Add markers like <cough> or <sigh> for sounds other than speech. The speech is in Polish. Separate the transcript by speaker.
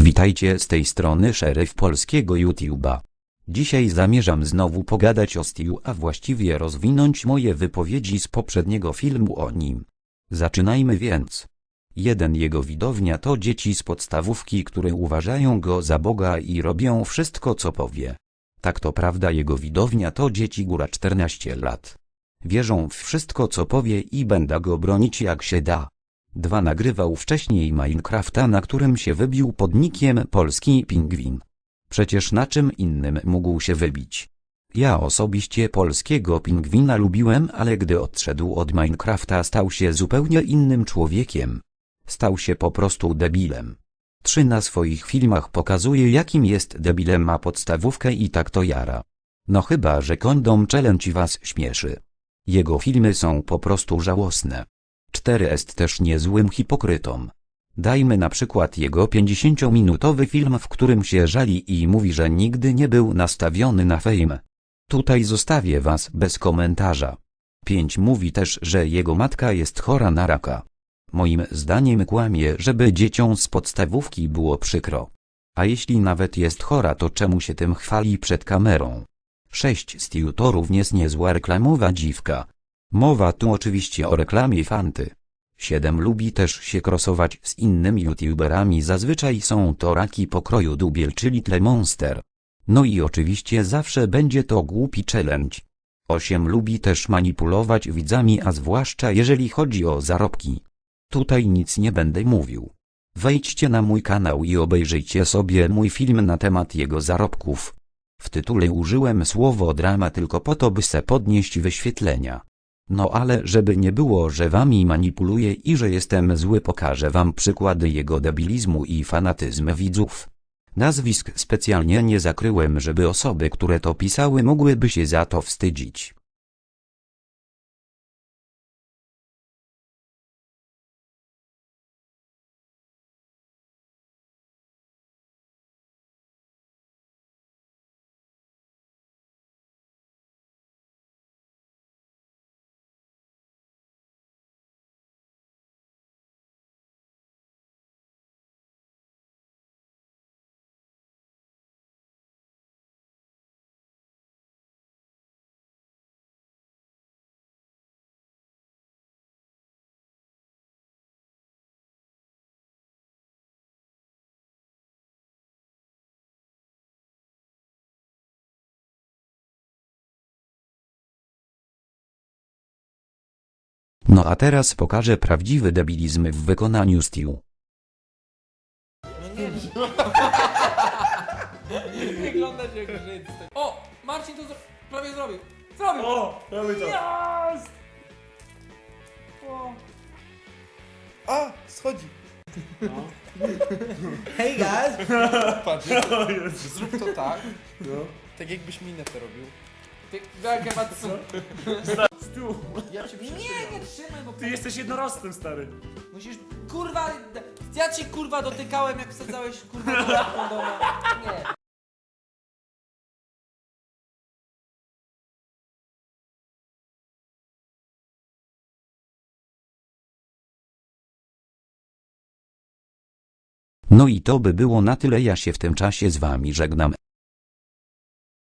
Speaker 1: Witajcie z tej strony szeryf polskiego YouTube'a. Dzisiaj zamierzam znowu pogadać o Stew, a właściwie rozwinąć moje wypowiedzi z poprzedniego filmu o nim. Zaczynajmy więc. Jeden jego widownia to dzieci z podstawówki, które uważają go za Boga i robią wszystko co powie. Tak to prawda jego widownia to dzieci góra 14 lat. Wierzą w wszystko co powie i będę go bronić jak się da. 2. Nagrywał wcześniej Minecrafta, na którym się wybił pod nikiem Polski Pingwin. Przecież na czym innym mógł się wybić? Ja osobiście polskiego pingwina lubiłem, ale gdy odszedł od Minecrafta stał się zupełnie innym człowiekiem. Stał się po prostu debilem. 3. Na swoich filmach pokazuje jakim jest debilem ma podstawówkę i tak to jara. No chyba, że kondom challenge was śmieszy. Jego filmy są po prostu żałosne. 4 jest też niezłym hipokrytą. Dajmy na przykład jego 50-minutowy film, w którym się żali i mówi, że nigdy nie był nastawiony na fame. Tutaj zostawię was bez komentarza. 5 mówi też, że jego matka jest chora na raka. Moim zdaniem kłamie, żeby dzieciom z podstawówki było przykro. A jeśli nawet jest chora, to czemu się tym chwali przed kamerą? 6 Stew to również niezła reklamowa dziwka. Mowa tu oczywiście o reklamie Fanty. 7 lubi też się krosować z innymi youtuberami zazwyczaj są to raki pokroju dubiel czy Little Monster. No i oczywiście zawsze będzie to głupi challenge. 8 lubi też manipulować widzami a zwłaszcza jeżeli chodzi o zarobki. Tutaj nic nie będę mówił. Wejdźcie na mój kanał i obejrzyjcie sobie mój film na temat jego zarobków. W tytule użyłem słowo drama tylko po to by se podnieść wyświetlenia. No ale żeby nie było, że wami manipuluję i że jestem zły pokażę wam przykłady jego debilizmu i fanatyzm widzów. Nazwisk specjalnie nie zakryłem, żeby osoby, które to pisały mogłyby się za to wstydzić. No a teraz pokażę prawdziwy debilizm w wykonaniu Stew.
Speaker 2: Wyglądasz jak Żyd. O! Marcin to zro... prawie zrobił. Zrobił!
Speaker 3: O, robię to.
Speaker 2: Jest! O.
Speaker 3: A, schodzi.
Speaker 4: Hey guys! <laughs>
Speaker 2: Patrz, <laughs> zrób to tak,
Speaker 3: No.
Speaker 2: tak jakbyś minę to robił. Ty, jak Matsu. Ja cię Nie, nie trzymaj, bo
Speaker 3: ty jesteś jednorostem, stary.
Speaker 2: musisz, kurwa, ja ci kurwa dotykałem jak wsadzałeś kurwa do kondoma. Nie.
Speaker 1: No i to by było na tyle ja się w tym czasie z wami żegnam.